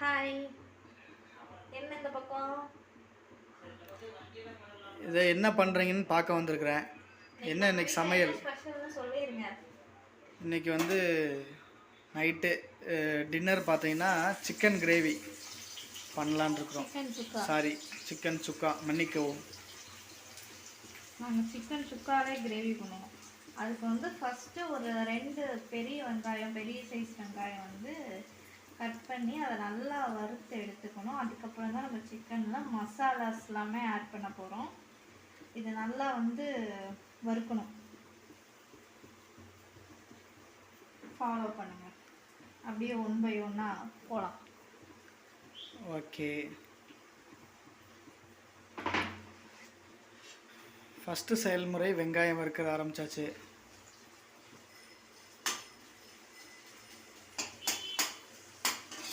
Hi என்ன இந்த பக்கம்? இதை என்ன பண்ணுறீங்கன்னு பார்க்க வந்திருக்கிறேன். என்ன இன்னைக்கு சமையல்? இன்னைக்கு வந்து நைட்டு டின்னர் பார்த்தீங்கன்னா சிக்கன் கிரேவி பண்ணலான் இருக்கிறோம். Sorry chicken sukka. மன்னிக்கவும். நாங்கள் சிக்கன் சுக்காவே கிரேவி பண்ணுவோம். அதுக்கு வந்து ஃபஸ்ட்டு ஒரு ரெண்டு பெரிய வெங்காயம் பெரிய சைஸ் வெங்காயம் வந்து கட் பண்ணி அதை நல்லா வறுத்து எடுத்துக்கணும். அதுக்கப்புறம் தான் நம்ம சிக்கனில் மசாலாஸ் எல்லாமே ஆட் பண்ண போகிறோம் இது நல்லா வந்து வறுக்கணும். ஃபாலோ பண்ணுங்கள் அப்படியே ஒன் பை ஒன்னாக போகலாம் ஓகே. ஃபஸ்ட்டு செயல்முறை வெங்காயம் வறுக்கிற ஆரம்பிச்சாச்சு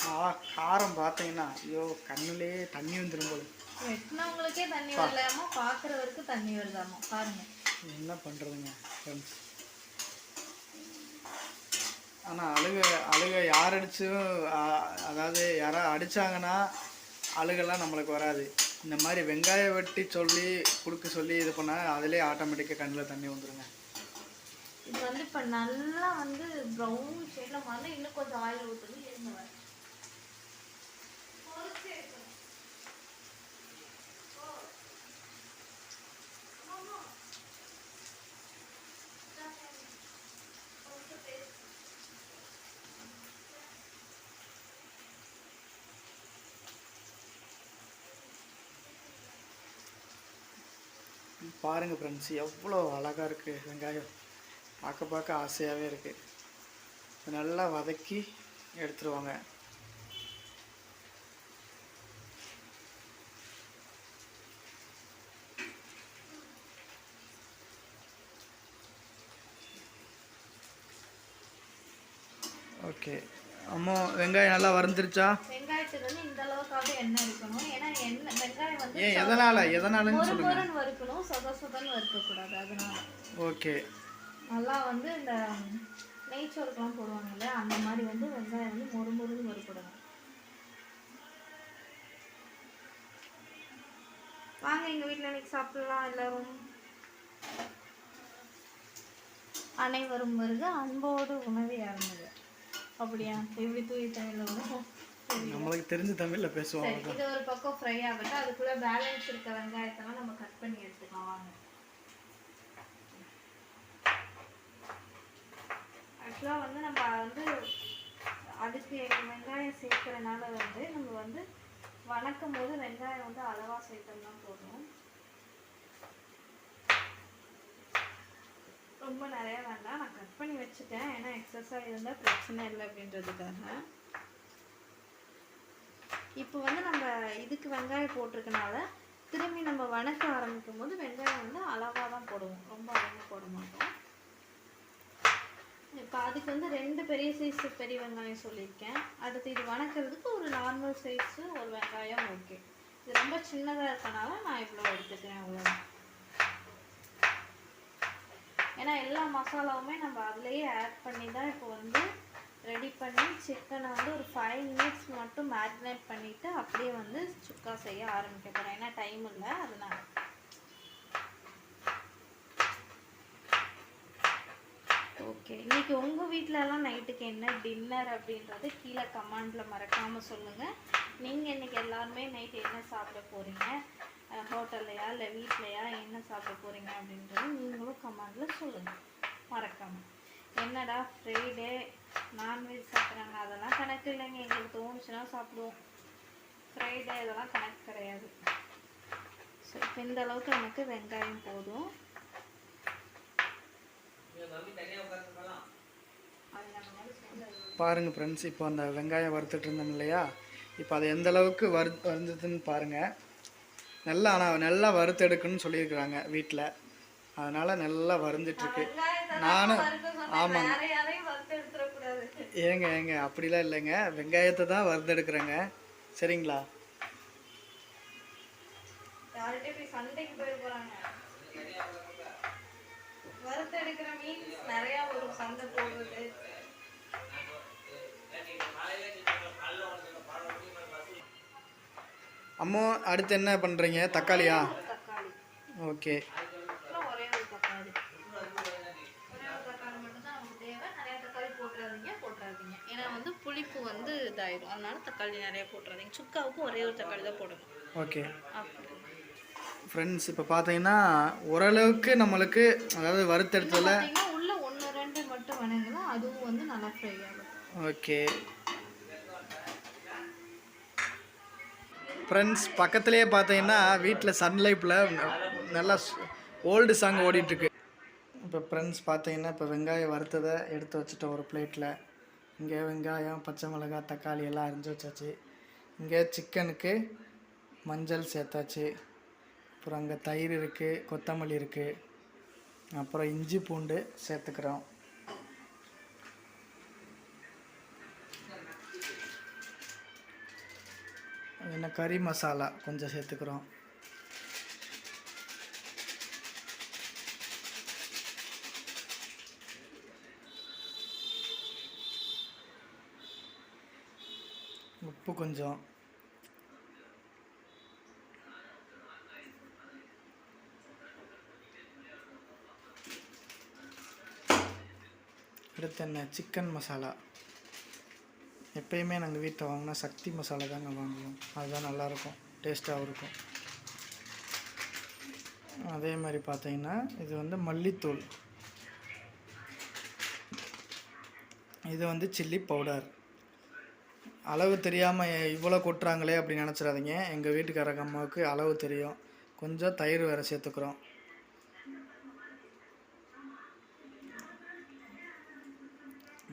ஆ காரம் பார்த்தீங்கன்னா ஐயோ கண்ணுலே தண்ணி வந்துடும் போல. வெட்டினவங்களுக்கே தண்ணி வரலாமா பார்க்குறவருக்கு தண்ணி வருதாமா பாருங்க. என்ன பண்ணுறதுங்க ஃப்ரெண்ட்ஸ் ஆனால் அழுக அழுக யார் அடிச்சும் ஆ- அதாவது யாராவது அடித்தாங்கன்னா அழுகெல்லாம் நம்மளுக்கு வராது. இந்த மாதிரி வெங்காயம் வெட்டி சொல்லி கொடுக்க சொல்லி இது பண்ணால் அதிலே ஆட்டோமேட்டிக்காக கண்ணில் தண்ணி வந்துருங்க. இது வந்து இப்போ நல்லா வந்து ப்ரௌன் ஷேடில் வந்து இன்னும் கொஞ்சம் ஆயில் ஊற்றணும் இருங்க பாருங்கள் ஃப்ரெண்ட்ஸ் எவ்வளோ அழகாக இருக்குது வெங்காயம். பார்க்க பார்க்க ஆசையாகவே இருக்குது நல்லா வதக்கி எடுத்துருவாங்க. ஓகே அம்மா வெங்காயம் நல்லா வறுந்துருச்சா வெங்காயத்துக்கு வந்து இந்த அளவுக்காவது எண்ணெய் இருக்கணும். ஏன்னா எண்ணெய் வெங்காயம் வந்து ஏன் எதனால் எதனாலன்னு ஒரு சொல்லுங்கள் முருன்னு வறுக்கணும் சொத சொதன்னு வறுக்கக்கூடாது அதனால. ஓகே. நல்லா வந்து இந்த நெய்ச்சோறுக்கெல்லாம் போடுவாங்கல்ல அந்த மாதிரி வந்து வெங்காயம் வந்து மொறு மொறுன்னு வறுக்கணும் வாங்க எங்க வீட்டில் இன்னைக்கு சாப்பிடலாம் எல்லாரும். அனைவரும் வருக அன்போடு உணவு இறங்குது அப்படியா? எப்படி தூய் வரும் சரி. நம்மளுக்கு தெரிஞ்ச தமிழில் பேசுவோம் சரி இது ஒரு பக்கம் ஃப்ரை ஆகட்டும் அதுக்குள்ள பேலன்ஸ் இருக்க வெங்காயத்தெல்லாம் நம்ம கட் பண்ணி எடுத்துக்கலாம் வாங்க. ஆக்சுவலாக வந்து நம்ம வந்து அதுக்கு வெங்காயம் சேர்க்கறனால வந்து நம்ம வந்து வணக்கும் போது வெங்காயம் வந்து அளவாக சேர்த்தோம்னா போதும். ரொம்ப நிறைய வேண்டாம். நான் கட் பண்ணி வச்சுட்டேன். ஏன்னா எக்ஸஸாக இருந்தால் பிரச்சனை இல்லை அப்படின்றதுக்காக. இப்போ வந்து நம்ம இதுக்கு வெங்காயம் போட்டிருக்கனால திரும்பி நம்ம வணக்க ஆரம்பிக்கும் போது வெங்காயம் வந்து அளவாக தான் போடுவோம். ரொம்ப அளவாக போட மாட்டோம். இப்போ அதுக்கு வந்து ரெண்டு பெரிய சைஸ் பெரிய வெங்காயம் சொல்லியிருக்கேன். அடுத்து இது வணக்கிறதுக்கு ஒரு நார்மல் சைஸு ஒரு வெங்காயம் ஓகே. இது ரொம்ப சின்னதாக இருக்கனால நான் இவ்வளோ எடுத்துக்கிறேன் அவ்வளோதான் ஏன்னா எல்லா மசாலாவுமே நம்ம அதுலேயே ஆட் பண்ணி தான் இப்போ வந்து ரெடி பண்ணி சிக்கனை வந்து ஒரு ஃபைவ் மினிட்ஸ் மட்டும் மேரினேட் பண்ணிவிட்டு அப்படியே வந்து சுக்கா செய்ய ஆரம்பிக்க போகிறேன் ஏன்னா டைம் இல்லை அதனால். ஓகே இன்னைக்கு உங்கள் வீட்டிலலாம் நைட்டுக்கு என்ன டின்னர் அப்படின்றது கீழே கமெண்டில் மறக்காமல் சொல்லுங்கள் நீங்கள் இன்றைக்கி எல்லாருமே நைட் என்ன சாப்பிட போகிறீங்க ஹோட்டல்லையா இல்லை வீட்லையா என்ன சாப்பிட போகிறீங்க அப்படின்றது நீங்களும் கமெண்டில் சொல்லுங்கள் மறக்காமல் என்னடா ஃப்ரைடே நான்வெஜ் சாப்பிட்றாங்க அதெல்லாம் கணக்கு இல்லைங்க. எங்களுக்கு தோணுச்சுன்னா சாப்பிடுவோம். ஃப்ரைடே இதெல்லாம் கணக்கு கிடையாது. ஸோ இப்போ இந்த அளவுக்கு எனக்கு வெங்காயம் போதும். பாருங்கள் ஃப்ரெண்ட்ஸ் இப்போ அந்த வெங்காயம் வறுத்துட்டு இருந்தோம் இல்லையா? இப்போ அது எந்த அளவுக்கு வறு வறுந்ததுன்னு பாருங்கள் நல்லா ஆனால் நல்லா வறுத்தெடுக்கணும்னு சொல்லியிருக்கிறாங்க வீட்டில் அதனால் நல்லா வறுந்துட்டுருக்கு. வெங்காயத்தை நானும் ஆமாங்க. ஏங்க ஏங்க அப்படிலாம் இல்லைங்க. வெங்காயத்தை தான் வறுத்தெடுக்கிறேங்க. சரிங்களா? மீன்ஸ் நிறைய ஒரு போடுறது. அம்மா அடுத்து என்ன பண்ணுறீங்க தக்காளியா? ஓகே. வந்து இதாயிடும் அதனால தக்காளி நிறைய போட்டுறாதீங்க. சுக்காவுக்கு ஒரே ஒரு தக்காளி தான் போடணும். ஓகே. ஃப்ரெண்ட்ஸ் இப்போ பார்த்தீங்கன்னா ஓரளவுக்கு நம்மளுக்கு அதாவது வறுத்தெடுத்ததில் உள்ள ஒன்று ரெண்டு மட்டும் வணங்கினா அதுவும் வந்து நல்லா ஃப்ரை ஆகும். ஓகே. ஃப்ரெண்ட்ஸ் பக்கத்துலேயே பார்த்தீங்கன்னா வீட்டில் சன்லைஃப்பில் நல்லா ஓல்டு சாங் ஓடிட்டுருக்கு இப்போ ஃப்ரெண்ட்ஸ் பார்த்தீங்கன்னா இப்போ வெங்காயம் வறுத்ததை எடுத்து வச்சுட்டோம் ஒரு பிளேட்டில் இங்கே வெங்காயம் பச்சை மிளகாய் தக்காளி எல்லாம் அரிஞ்சு வச்சாச்சு. இங்கே சிக்கனுக்கு மஞ்சள் சேர்த்தாச்சு. அப்புறம் அங்கே தயிர் இருக்குது கொத்தமல்லி இருக்குது அப்புறம் இஞ்சி பூண்டு சேர்த்துக்கிறோம். என்ன கறி மசாலா கொஞ்சம் சேர்த்துக்கிறோம். உப்பு கொஞ்சம். அடுத்து என்ன? சிக்கன் மசாலா. எப்பயுமே நாங்கள் வீட்டில் வாங்கினா சக்தி மசாலா தாங்க வாங்குவோம். அதுதான் நல்லாயிருக்கும் டேஸ்ட்டாகவும் இருக்கும். அதே மாதிரி பார்த்தீங்கன்னா இது வந்து மல்லித்தூள். இது வந்து சில்லி பவுடர். அளவு தெரியாமல் இவ்வளோ கொட்டுறாங்களே அப்படின்னு நினச்சிடாதீங்க. எங்கள் வீட்டுக்காரங்க அம்மாவுக்கு அளவு தெரியும். கொஞ்சம் தயிர் வேறு சேர்த்துக்கிறோம்.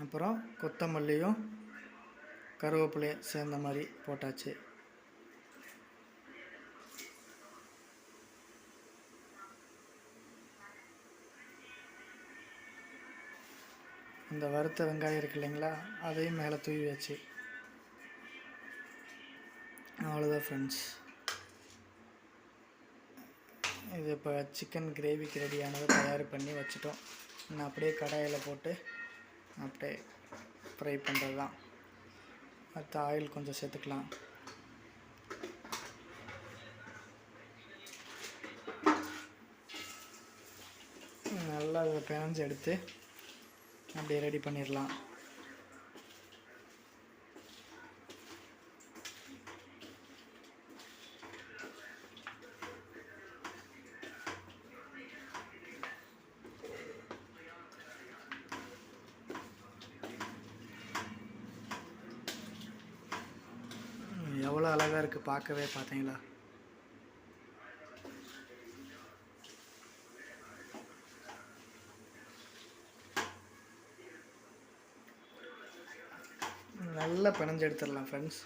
அப்புறம் கொத்தமல்லியும் கருவேப்பிலையும் சேர்ந்த மாதிரி போட்டாச்சு. இந்த வறுத்த வெங்காயம் இருக்கு இல்லைங்களா அதையும் மேலே தூவி வச்சு. அவ்வளோதான் ஃப்ரெண்ட்ஸ் இது இப்போ சிக்கன் கிரேவிக்கு ரெடியானதை தயார் பண்ணி வச்சுட்டோம். நான் அப்படியே கடாயில் போட்டு அப்படியே ஃப்ரை பண்ணுறது தான் அடுத்து ஆயில் கொஞ்சம் சேர்த்துக்கலாம். நல்லா அதை பிணைஞ்சு எடுத்து அப்படியே ரெடி பண்ணிடலாம். எவ்வளோ அழகாக இருக்குது பார்க்கவே பார்த்தீங்களா? நல்லா பிணைஞ்சு எடுத்துடலாம் ஃப்ரெண்ட்ஸ்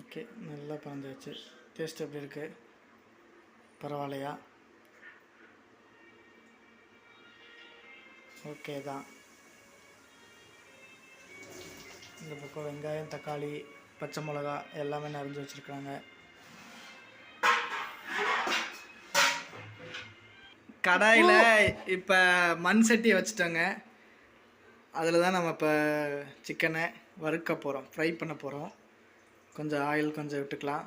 ஓகே நல்லா பிணைஞ்சாச்சு. டேஸ்ட் எப்படி இருக்குது பரவாயில்லையா? ஓகே தான். இந்த பக்கம் வெங்காயம் தக்காளி பச்சை மிளகா எல்லாமே நிறைஞ்சு வச்சுருக்காங்க கடாயில் இப்போ மண் சட்டியை வச்சுட்டோங்க. அதில் தான் நம்ம இப்போ சிக்கனை வறுக்க போகிறோம் ஃப்ரை பண்ண போகிறோம் கொஞ்சம் ஆயில் கொஞ்சம் விட்டுக்கலாம்.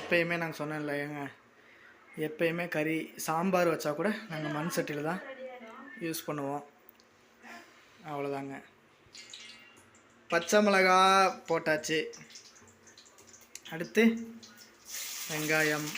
எப்பயுமே நாங்கள் சொன்னேன்ல ஏங்க எப்பயுமே கறி சாம்பார் வச்சா கூட நாங்கள் மண் சட்டியில் தான் யூஸ் பண்ணுவோம். அவ்வளோதாங்க பச்சை மிளகா போட்டாச்சு. அடுத்து வெங்காயம்.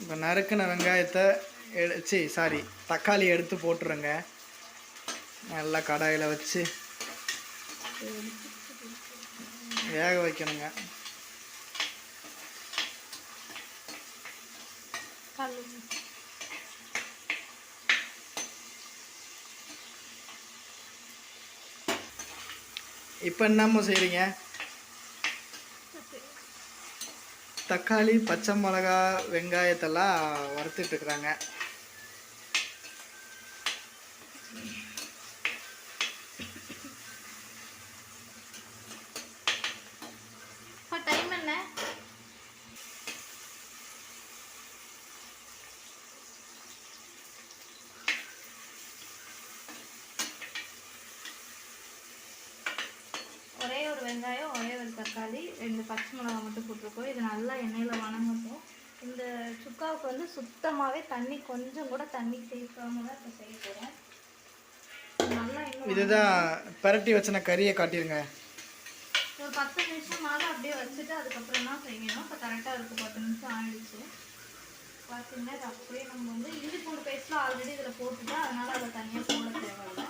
இப்போ நறுக்கின வெங்காயத்தை எடுச்சு சாரி தக்காளி எடுத்து போட்டுருங்க. நல்லா கடாயில் வச்சு வேக வைக்கணுங்க. இப்போ என்னம்மா செய்கிறீங்க தக்காளி பச்சை மிளகா வெங்காயத்தெல்லாம் வறுத்துட்டு இருக்கிறாங்க இப்போ டைம் என்ன ஒரே ஒரு வெங்காயம் ஒரே ஒரு தக்காளி ரெண்டு பச்சை மிளகாய் மட்டும் போட்டிருக்கோம். இது நல்லா எண்ணெயில் வணங்கட்டும். இந்த சுக்காவுக்கு வந்து சுத்தமாகவே தண்ணி கொஞ்சம் கூட தண்ணி சேர்க்காம தான் இப்போ செய்ய போகிறேன் நல்லா இதுதான் பிரட்டி வச்சின கறியை காட்டிருங்க. ஒரு பத்து நிமிஷமாவது அப்படியே வச்சுட்டு அதுக்கப்புறம் தான் செய்யணும். இப்போ கரெக்டாக இருக்குது பத்து நிமிஷம் ஆயிடுச்சு. பார்த்தீங்கன்னா இது அப்படியே நம்ம வந்து இஞ்சி பூண்டு பேஸ்ட்லாம் ஆல்ரெடி இதில் போட்டுட்டு அதனால அதை தனியாக போட தேவையில்லை.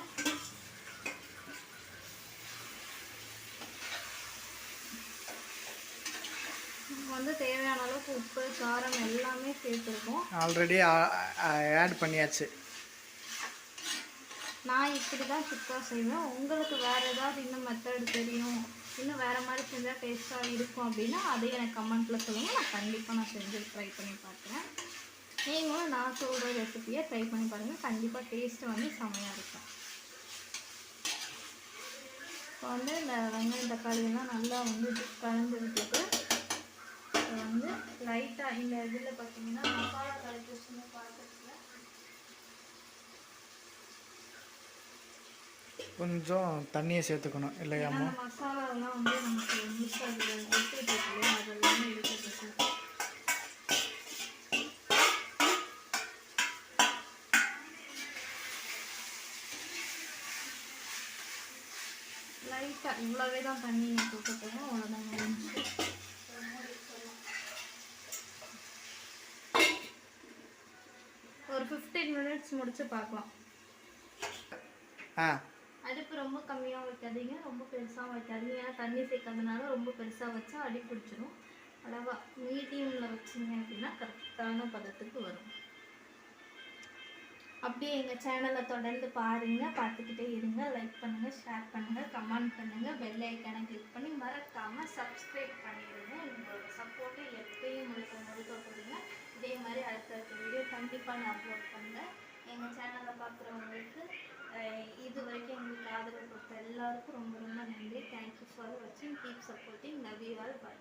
நம்ம வந்து தேவையான அளவுக்கு உப்பு காரம் எல்லாமே சேர்த்துருக்கோம். ஆல்ரெடி ஆட் பண்ணியாச்சு. நான் இப்படி தான் சுக்கா செய்வேன். உங்களுக்கு வேறு ஏதாவது இன்னும் மெத்தட் தெரியும் இன்னும் வேறு மாதிரி செஞ்சால் டேஸ்ட்டாக இருக்கும் அப்படின்னா அதையும் எனக்கு கமெண்ட்டில் சொல்லுங்கள் நான் கண்டிப்பாக நான் செஞ்சு ட்ரை பண்ணி பார்க்குறேன். நீங்களும் நான் சொல்கிற ரெசிபியை ட்ரை பண்ணி பாருங்கள் கண்டிப்பாக டேஸ்ட்டு வந்து செமையாக இருக்கும். இப்போ வந்து இந்த வெங்காயம் தக்காளி எல்லாம் நல்லா வந்து கலந்து விட்டுட்டு இப்போ வந்து லைட்டாக இந்த இதில் பார்த்தீங்கன்னா மசாலா கலக்கி வச்சுருந்த பாத்திரத்தில். கொஞ்சம் தண்ணியை சேர்த்துக்கணும் இல்லையாம்மா மசாலாலாம் வந்து நமக்கு மிஸ் ஆகுது அதெல்லாமே எடுத்துட்டு லைட்டாக இவ்வளோவே தான் தண்ணி நான் போட்டு போகிறோம் அவ்வளோதான் ஒரு ஃபிஃப்டீன் மினிட்ஸ் முடிச்சு பார்க்கலாம் ஆ. அடுப்பு ரொம்ப கம்மியாக வைக்காதீங்க ரொம்ப பெருசாக வைக்காதீங்க. ஏன்னா தண்ணி சேர்க்காதனால ரொம்ப பெருசாக வச்சா அடி பிடிச்சிரும். அளவா மீடியமில் வச்சிங்க அப்படின்னா கரெக்டான பதத்துக்கு வரும். அப்படியே எங்கள் சேனலை தொடர்ந்து பாருங்கள் பார்த்துக்கிட்டே இருங்க. லைக் பண்ணுங்கள் ஷேர் பண்ணுங்கள் கமெண்ட் பண்ணுங்கள் பெல் ஐக்கானை கிளிக் பண்ணி மறக்காமல் சப்ஸ்கிரைப் பண்ணிடுங்க. உங்களோட சப்போர்ட்டை எப்பயும் முழுக்க முழுக்க கொடுங்க. இதே மாதிரி அடுத்தடுத்த வீடியோ கண்டிப்பாக நான் அப்லோட் பண்ணுறேன் எங்கள் சேனலை பார்க்குறவங்களுக்கு இது வரைக்கும் எங்களுக்கு ஆதரவு கொடுத்த எல்லாருக்கும் ரொம்ப ரொம்ப நன்றி. தேங்க்யூ ஃபார் வாட்சிங் keep supporting love you all bye